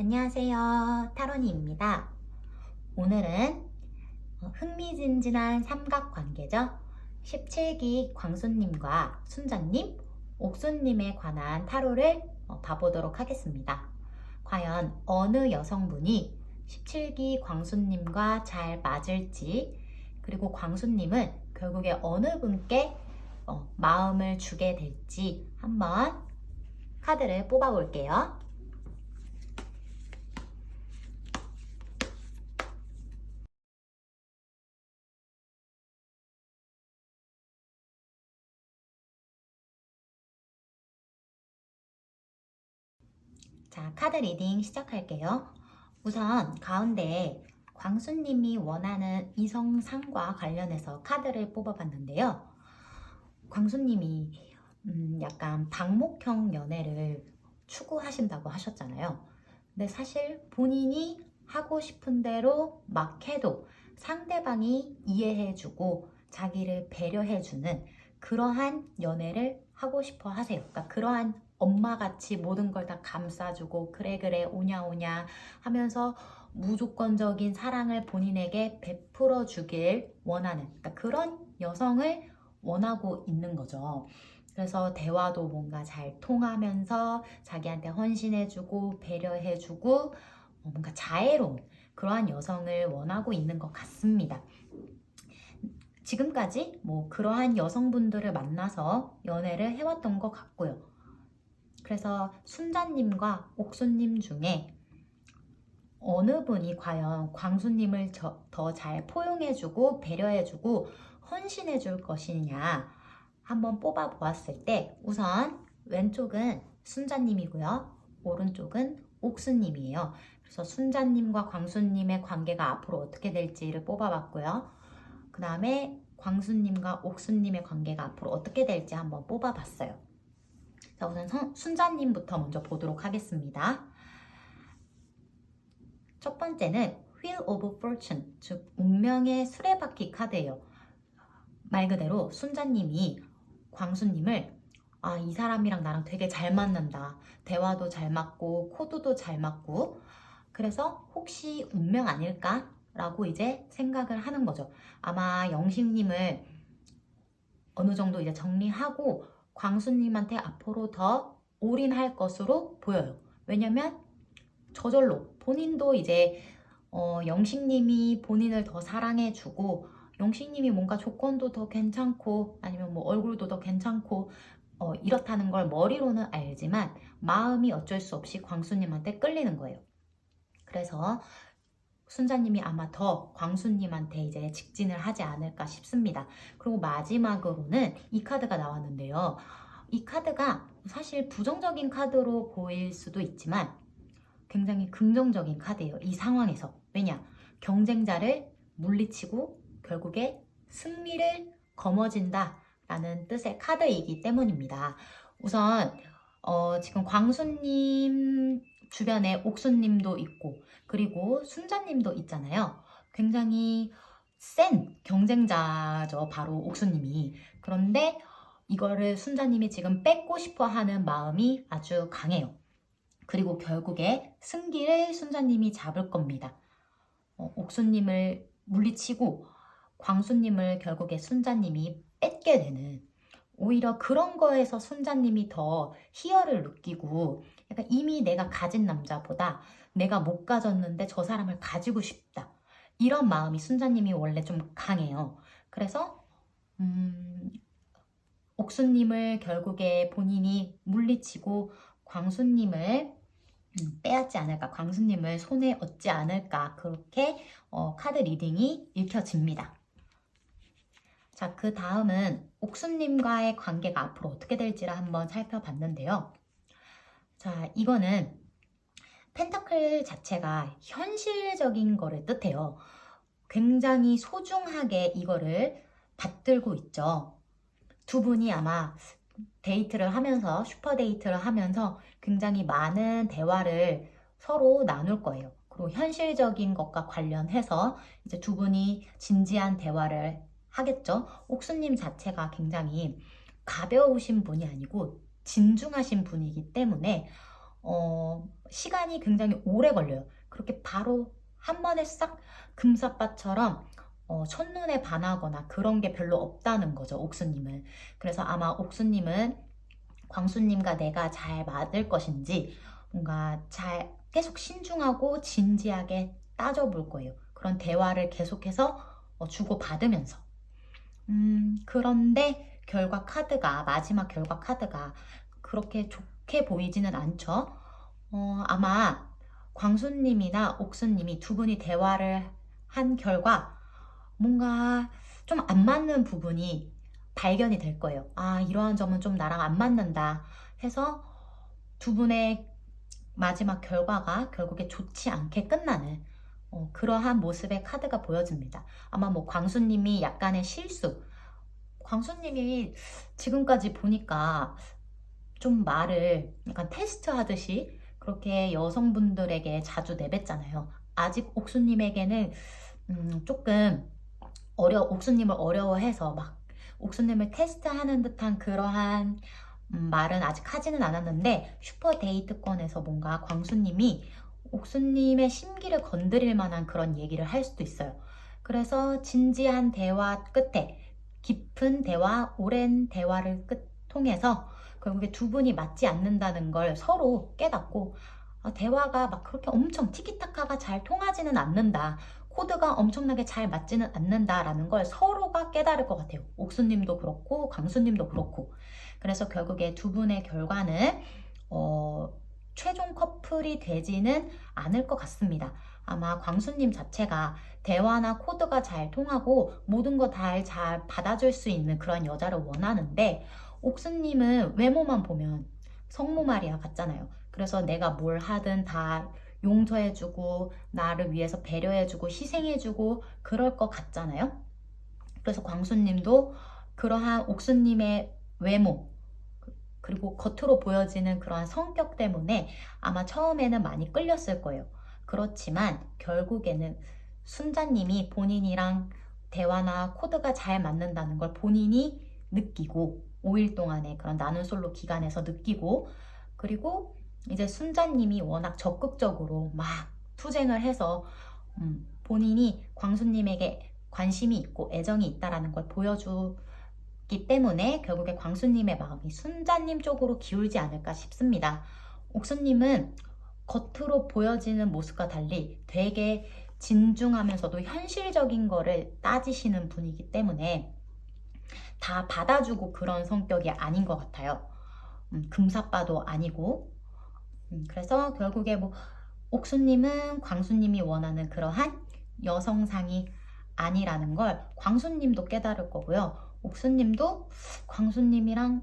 안녕하세요. 타로니입니다. 오늘은 어, 흥미진진한 삼각관계죠. 17기 광수님과 순자님, 옥수님에 관한 타로를 어, 봐보도록 하겠습니다. 과연 어느 여성분이 17기 광수님과 잘 맞을지, 그리고 광수님은 결국에 어느 분께 어, 마음을 주게 될지 한번 카드를 뽑아 볼게요. 자, 카드 리딩 시작할게요. 우선 가운데 광수님이 원하는 이성상과 관련해서 카드를 뽑아봤는데요. 광수님이 음, 약간 방목형 연애를 추구하신다고 하셨잖아요. 근데 사실 본인이 하고 싶은 대로 막 해도 상대방이 이해해주고 자기를 배려해주는 그러한 연애를 하고 싶어 하세요. 그러니까 그러한 엄마같이 모든 걸 다 감싸주고 그래 그래 오냐 오냐 하면서 무조건적인 사랑을 본인에게 베풀어 주길 원하는 그러니까 그런 여성을 원하고 있는 거죠. 그래서 대화도 뭔가 잘 통하면서 자기한테 헌신해주고 배려해주고 어, 뭔가 자애로운 그러한 여성을 원하고 있는 것 같습니다. 지금까지 뭐 그러한 여성분들을 만나서 연애를 해왔던 것 같고요. 그래서 순자님과 옥수님 중에 어느 분이 과연 광수님을 더 잘 포용해주고 배려해주고 헌신해줄 것이냐 한번 뽑아 보았을 때 우선 왼쪽은 순자님이고요. 오른쪽은 옥수님이에요. 그래서 순자님과 광수님의 관계가 앞으로 어떻게 될지를 뽑아봤고요. 그 다음에 광수님과 옥수님의 관계가 앞으로 어떻게 될지 한번 뽑아봤어요. 자, 우선 선, 순자님부터 먼저 보도록 하겠습니다. 첫 번째는 Wheel of Fortune, 즉 운명의 수레바퀴 카드예요. 말 그대로 순자님이 광수님을 아, 이 사람이랑 나랑 되게 잘 맞는다. 대화도 잘 맞고 코드도 잘 맞고 그래서 혹시 운명 아닐까? 라고 이제 생각을 하는 거죠. 아마 영식님을 어느 정도 이제 정리하고 광수님한테 앞으로 더 올인할 것으로 보여요. 왜냐면 저절로 본인도 이제 어, 영식님이 본인을 더 사랑해주고 영식님이 뭔가 조건도 더 괜찮고 아니면 뭐 얼굴도 더 괜찮고 어, 이렇다는 걸 머리로는 알지만 마음이 어쩔 수 없이 광수님한테 끌리는 거예요. 그래서 순자님이 아마 더 광수님한테 이제 직진을 하지 않을까 싶습니다. 그리고 마지막으로는 이 카드가 나왔는데요. 이 카드가 사실 부정적인 카드로 보일 수도 있지만 굉장히 긍정적인 카드예요. 이 상황에서. 왜냐? 경쟁자를 물리치고 결국에 승리를 거머쥔다 라는 뜻의 카드이기 때문입니다. 우선 어, 지금 광수님 주변에 옥수님도 있고 그리고 순자님도 있잖아요. 굉장히 센 경쟁자죠. 바로 옥수님이. 그런데 이거를 순자님이 지금 뺏고 싶어 하는 마음이 아주 강해요. 그리고 결국에 승기를 순자님이 잡을 겁니다. 어, 옥수님을 물리치고 광수님을 결국에 순자님이 뺏게 되는 오히려 그런 거에서 순자님이 더 희열을 느끼고 약간 이미 내가 가진 남자보다 내가 못 가졌는데 저 사람을 가지고 싶다. 이런 마음이 순자님이 원래 좀 강해요. 그래서 음, 옥수님을 결국에 본인이 물리치고 광수님을 음, 빼앗지 않을까, 광수님을 손에 얻지 않을까 그렇게 어, 카드 리딩이 읽혀집니다. 자, 그 다음은 옥수님과의 관계가 앞으로 어떻게 될지를 한번 살펴봤는데요. 자, 이거는 펜타클 자체가 현실적인 거를 뜻해요. 굉장히 소중하게 이거를 받들고 있죠. 두 분이 아마 데이트를 하면서, 슈퍼 데이트를 하면서 굉장히 많은 대화를 서로 나눌 거예요. 그리고 현실적인 것과 관련해서 이제 두 분이 진지한 대화를 하겠죠. 옥수님 자체가 굉장히 가벼우신 분이 아니고 진중하신 분이기 때문에 어, 시간이 굉장히 오래 걸려요. 그렇게 바로 한 번에 싹 금사빠처럼 어, 첫눈에 반하거나 그런 게 별로 없다는 거죠, 옥수님은. 그래서 아마 옥수님은 광수님과 내가 잘 맞을 것인지 뭔가 잘 계속 신중하고 진지하게 따져볼 거예요. 그런 대화를 계속해서 어, 주고받으면서. 음, 그런데 결과 카드가, 마지막 결과 카드가 그렇게 좋게 보이지는 않죠. 어, 아마 광수님이나 옥수님이 두 분이 대화를 한 결과 뭔가 좀 안 맞는 부분이 발견이 될 거예요. 아, 이러한 점은 좀 나랑 안 맞는다 해서 두 분의 마지막 결과가 결국에 좋지 않게 끝나는 어, 그러한 모습의 카드가 보여집니다. 아마 뭐 광수님이 약간의 실수, 광수님이 지금까지 보니까 좀 말을 약간 테스트 하듯이 그렇게 여성분들에게 자주 내뱉잖아요. 아직 옥수님에게는 음, 조금 어려 옥수님을 어려워해서 막 옥수님을 테스트하는 듯한 그러한 음, 말은 아직 하지는 않았는데 슈퍼 데이트권에서 뭔가 광수님이 옥수님의 심기를 건드릴 만한 그런 얘기를 할 수도 있어요. 그래서 진지한 대화 끝에 깊은 대화, 오랜 대화를 끝 통해서 결국에 두 분이 맞지 않는다는 걸 서로 깨닫고 아, 대화가 막 그렇게 엄청 티키타카가 잘 통하지는 않는다. 코드가 엄청나게 잘 맞지는 않는다라는 걸 서로가 깨달을 것 같아요. 옥수님도 그렇고 광수님도 그렇고. 그래서 결국에 두 분의 결과는 어, 최종 커플이 되지는 않을 것 같습니다. 아마 광수님 자체가 대화나 코드가 잘 통하고 모든 거 다 잘 받아줄 수 있는 그런 여자를 원하는데 옥수님은 외모만 보면 성모 마리아 같잖아요. 그래서 내가 뭘 하든 다 용서해주고 나를 위해서 배려해주고 희생해주고 그럴 것 같잖아요. 그래서 광수님도 그러한 옥수님의 외모 그리고 겉으로 보여지는 그러한 성격 때문에 아마 처음에는 많이 끌렸을 거예요. 그렇지만 결국에는 순자님이 본인이랑 대화나 코드가 잘 맞는다는 걸 본인이 느끼고 5일 동안의 그런 나는 솔로 기간에서 느끼고 그리고 이제 순자님이 워낙 적극적으로 막 투쟁을 해서 음, 본인이 광수님에게 관심이 있고 애정이 있다라는 걸 보여주기 때문에 결국에 광수님의 마음이 순자님 쪽으로 기울지 않을까 싶습니다. 옥수님은 겉으로 보여지는 모습과 달리 되게 진중하면서도 현실적인 거를 따지시는 분이기 때문에 다 받아주고 그런 성격이 아닌 것 같아요. 음, 금사빠도 아니고. 음, 그래서 결국에 뭐 옥수님은 광수님이 원하는 그러한 여성상이 아니라는 걸 광수님도 깨달을 거고요. 옥수님도 광수님이랑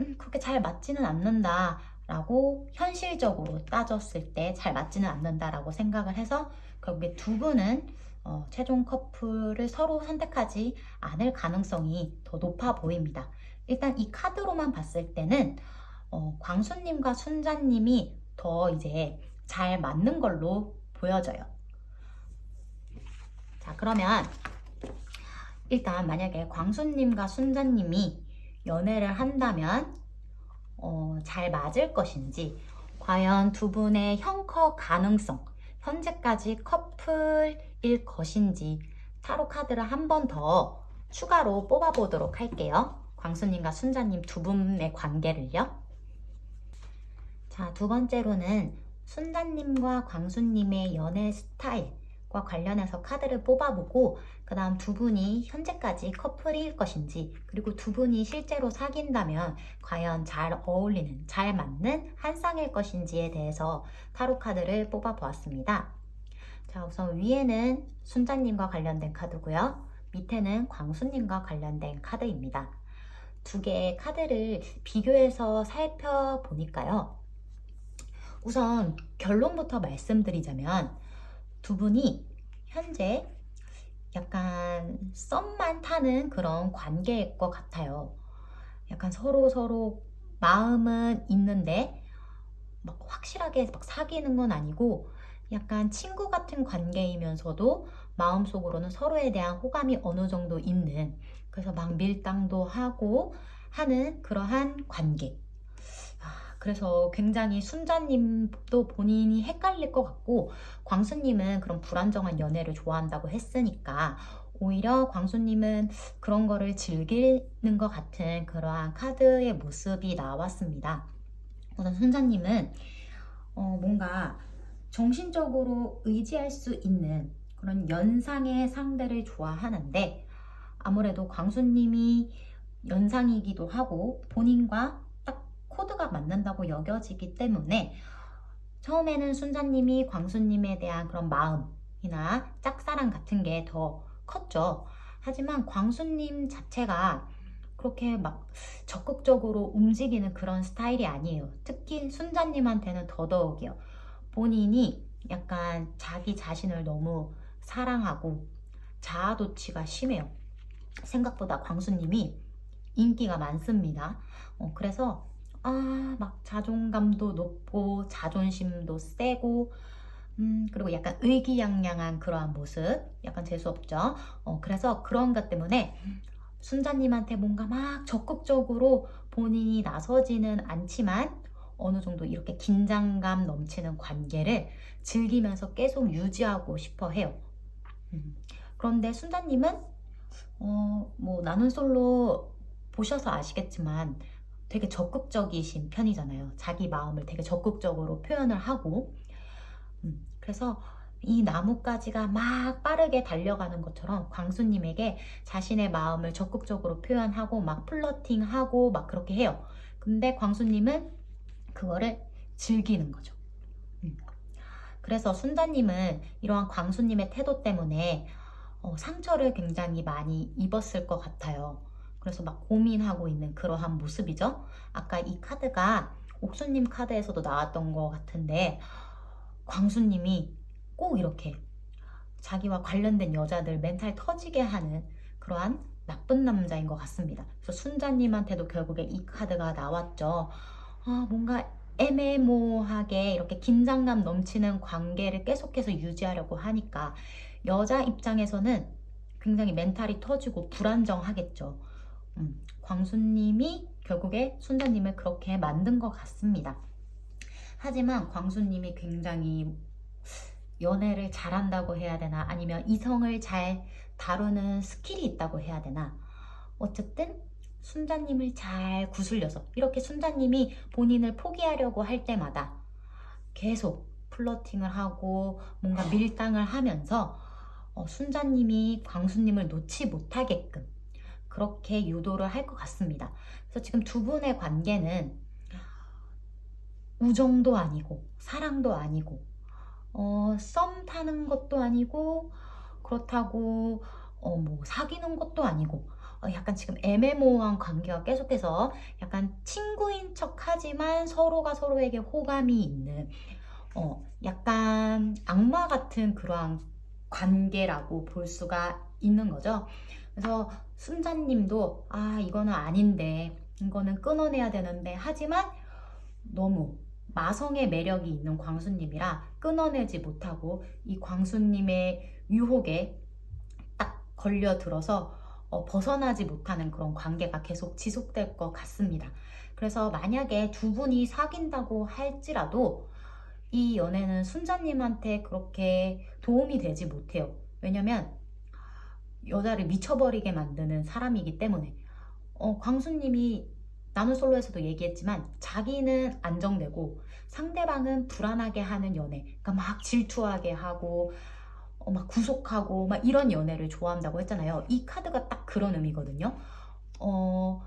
음, 그렇게 잘 맞지는 않는다. 라고 현실적으로 따졌을 때 잘 맞지는 않는다라고 생각을 해서 결국에 두 분은 어, 최종 커플을 서로 선택하지 않을 가능성이 더 높아 보입니다. 일단 이 카드로만 봤을 때는 어, 광수님과 순자님이 더 이제 잘 맞는 걸로 보여져요. 자, 그러면 일단 만약에 광수님과 순자님이 연애를 한다면 어, 잘 맞을 것인지 과연 두 분의 형커 가능성 현재까지 커플일 것인지 타로 카드를 한 번 더 추가로 뽑아보도록 할게요. 광수님과 순자님 두 분의 관계를요. 자, 두 번째로는 순자님과 광수님의 연애 스타일 과 관련해서 카드를 뽑아보고 그 다음 두 분이 현재까지 커플일 것인지 그리고 두 분이 실제로 사귄다면 과연 잘 어울리는, 잘 맞는 한 쌍일 것인지에 대해서 타로 카드를 뽑아보았습니다. 자, 우선 위에는 순자님과 관련된 카드고요. 밑에는 광수님과 관련된 카드입니다. 두 개의 카드를 비교해서 살펴보니까요. 우선 결론부터 말씀드리자면 두 분이 현재 약간 썸만 타는 그런 관계일 것 같아요. 약간 서로 서로 마음은 있는데 막 확실하게 막 사귀는 건 아니고 약간 친구 같은 관계이면서도 마음속으로는 서로에 대한 호감이 어느 정도 있는 그래서 막 밀당도 하고 하는 그러한 관계. 그래서 굉장히 순자님도 본인이 헷갈릴 것 같고 광수님은 그런 불안정한 연애를 좋아한다고 했으니까 오히려 광수님은 그런 거를 즐기는 것 같은 그러한 카드의 모습이 나왔습니다. 우선 순자님은 어, 뭔가 정신적으로 의지할 수 있는 그런 연상의 상대를 좋아하는데 아무래도 광수님이 연상이기도 하고 본인과 딱 코드가 맞는다고 여겨지기 때문에 처음에는 순자님이 광수님에 대한 그런 마음이나 짝사랑 같은 게 더 컸죠. 하지만 광수님 자체가 그렇게 막 적극적으로 움직이는 그런 스타일이 아니에요. 특히 순자님한테는 더더욱이요. 본인이 약간 자기 자신을 너무 사랑하고 자아도취가 심해요. 생각보다 광수님이 인기가 많습니다. 어, 그래서 아, 막 자존감도 높고 자존심도 세고 음, 그리고 약간 의기양양한 그러한 모습 약간 재수없죠. 어, 그래서 그런 것 때문에 순자님한테 뭔가 막 적극적으로 본인이 나서지는 않지만 어느 정도 이렇게 긴장감 넘치는 관계를 즐기면서 계속 유지하고 싶어 해요. 음, 그런데 순자님은 어, 뭐 나는 솔로 보셔서 아시겠지만 되게 적극적이신 편이잖아요. 자기 마음을 되게 적극적으로 표현을 하고 음, 그래서 이 나뭇가지가 막 빠르게 달려가는 것처럼 광수님에게 자신의 마음을 적극적으로 표현하고 막 플러팅하고 막 그렇게 해요. 근데 광수님은 그거를 즐기는 거죠. 음. 그래서 순자님은 이러한 광수님의 태도 때문에 어, 상처를 굉장히 많이 입었을 것 같아요. 그래서 막 고민하고 있는 그러한 모습이죠. 아까 이 카드가 옥수님 카드에서도 나왔던 것 같은데 광수님이 꼭 이렇게 자기와 관련된 여자들 멘탈 터지게 하는 그러한 나쁜 남자인 것 같습니다. 그래서 순자님한테도 결국에 이 카드가 나왔죠. 아, 뭔가 애매모호하게 이렇게 긴장감 넘치는 관계를 계속해서 유지하려고 하니까 여자 입장에서는 굉장히 멘탈이 터지고 불안정하겠죠. 음, 광수님이 결국에 순자님을 그렇게 만든 것 같습니다. 하지만 광수님이 굉장히 연애를 잘한다고 해야 되나 아니면 이성을 잘 다루는 스킬이 있다고 해야 되나 어쨌든 순자님을 잘 구슬려서 이렇게 순자님이 본인을 포기하려고 할 때마다 계속 플러팅을 하고 뭔가 밀당을 하면서 어, 순자님이 광수님을 놓지 못하게끔 그렇게 유도를 할 것 같습니다. 그래서 지금 두 분의 관계는 우정도 아니고 사랑도 아니고 어, 썸 타는 것도 아니고 그렇다고 어, 뭐 사귀는 것도 아니고 어, 약간 지금 애매모호한 관계가 계속해서 약간 친구인 척 하지만 서로가 서로에게 호감이 있는 어, 약간 악마 같은 그러한 관계라고 볼 수가 있는 거죠. 그래서 순자님도 아 이거는 아닌데 이거는 끊어내야 되는데 하지만 너무 마성의 매력이 있는 광수님이라 끊어내지 못하고 이 광수님의 유혹에 딱 걸려들어서 어, 벗어나지 못하는 그런 관계가 계속 지속될 것 같습니다. 그래서 만약에 두 분이 사귄다고 할지라도 이 연애는 순자님한테 그렇게 도움이 되지 못해요. 왜냐면 여자를 미쳐버리게 만드는 사람이기 때문에. 어, 광수님이 나는 솔로에서도 얘기했지만 자기는 안정되고 상대방은 불안하게 하는 연애 그러니까 막 질투하게 하고 어, 막 구속하고 막 이런 연애를 좋아한다고 했잖아요. 이 카드가 딱 그런 의미거든요. 어,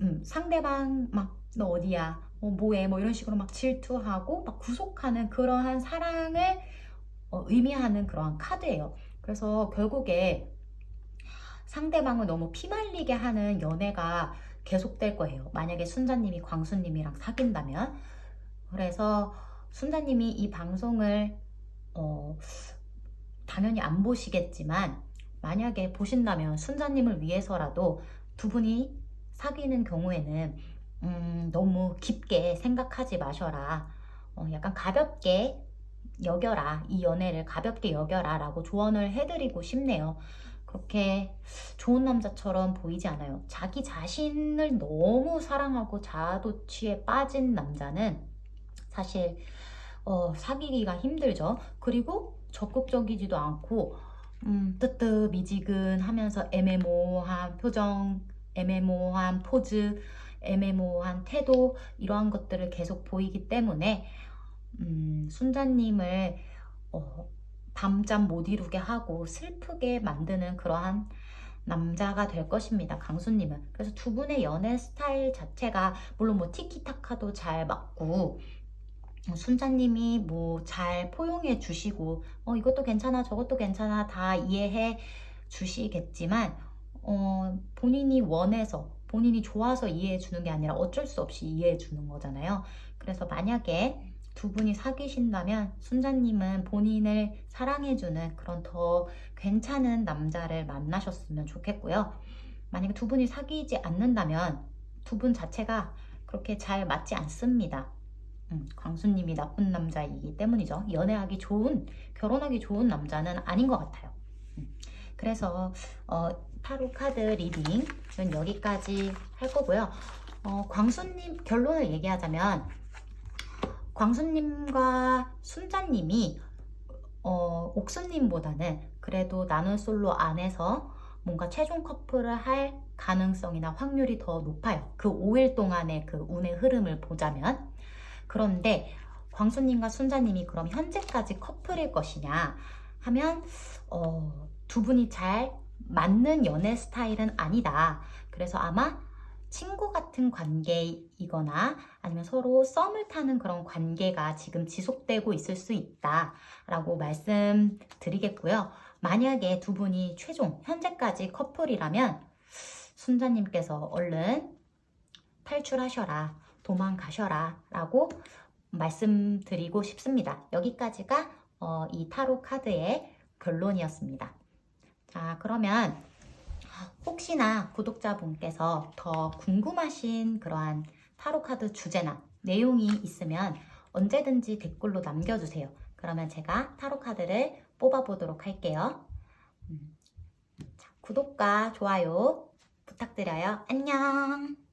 음, 상대방 막 너 어디야? 어, 뭐해? 뭐 이런 식으로 막 질투하고 막 구속하는 그러한 사랑을 어, 의미하는 그러한 카드예요. 그래서 결국에 상대방을 너무 피말리게 하는 연애가 계속될 거예요. 만약에 순자님이 광수님이랑 사귄다면. 그래서 순자님이 이 방송을 어, 당연히 안 보시겠지만 만약에 보신다면 순자님을 위해서라도 두 분이 사귀는 경우에는 음, 너무 깊게 생각하지 마셔라. 어, 약간 가볍게 여겨라. 이 연애를 가볍게 여겨라. 라고 조언을 해드리고 싶네요. 그렇게 좋은 남자처럼 보이지 않아요. 자기 자신을 너무 사랑하고 자아도취에 빠진 남자는 사실 어, 사귀기가 힘들죠. 그리고 적극적이지도 않고 음, 뜨뜻 미지근하면서 애매모호한 표정, 애매모호한 포즈, 애매모호한 태도 이러한 것들을 계속 보이기 때문에 음, 순자님을 어, 밤잠 못 이루게 하고 슬프게 만드는 그러한 남자가 될 것입니다. 강수님은. 그래서 두 분의 연애 스타일 자체가 물론 뭐 티키타카도 잘 맞고 어, 순자님이 뭐 잘 포용해 주시고 어 이것도 괜찮아 저것도 괜찮아 다 이해해 주시겠지만 어 본인이 원해서 본인이 좋아서 이해해 주는 게 아니라 어쩔 수 없이 이해해 주는 거잖아요. 그래서 만약에 두 분이 사귀신다면 순자님은 본인을 사랑해주는 그런 더 괜찮은 남자를 만나셨으면 좋겠고요. 만약에 두 분이 사귀지 않는다면 두 분 자체가 그렇게 잘 맞지 않습니다. 음, 광수님이 나쁜 남자이기 때문이죠. 연애하기 좋은, 결혼하기 좋은 남자는 아닌 것 같아요. 음, 그래서 어, 타로 카드 리딩은 여기까지 할 거고요. 어, 광수님 결론을 얘기하자면 광수님과 순자님이 어, 옥수님보다는 그래도 나는 솔로 안에서 뭔가 최종 커플을 할 가능성이나 확률이 더 높아요. 그 5일 동안의 그 운의 흐름을 보자면. 그런데 광수님과 순자님이 그럼 현재까지 커플일 것이냐 하면 어, 두 분이 잘 맞는 연애 스타일은 아니다. 그래서 아마 친구 같은 관계이거나 아니면 서로 썸을 타는 그런 관계가 지금 지속되고 있을 수 있다라고 말씀드리겠고요. 만약에 두 분이 최종 현재까지 커플이라면 순자님께서 얼른 탈출하셔라, 도망가셔라 라고 말씀드리고 싶습니다. 여기까지가 어, 이 타로 카드의 결론이었습니다. 자, 그러면 혹시나 구독자분께서 더 궁금하신 그러한 타로 카드 주제나 내용이 있으면 언제든지 댓글로 남겨주세요. 그러면 제가 타로 카드를 뽑아보도록 할게요. 음, 자, 구독과 좋아요 부탁드려요. 안녕!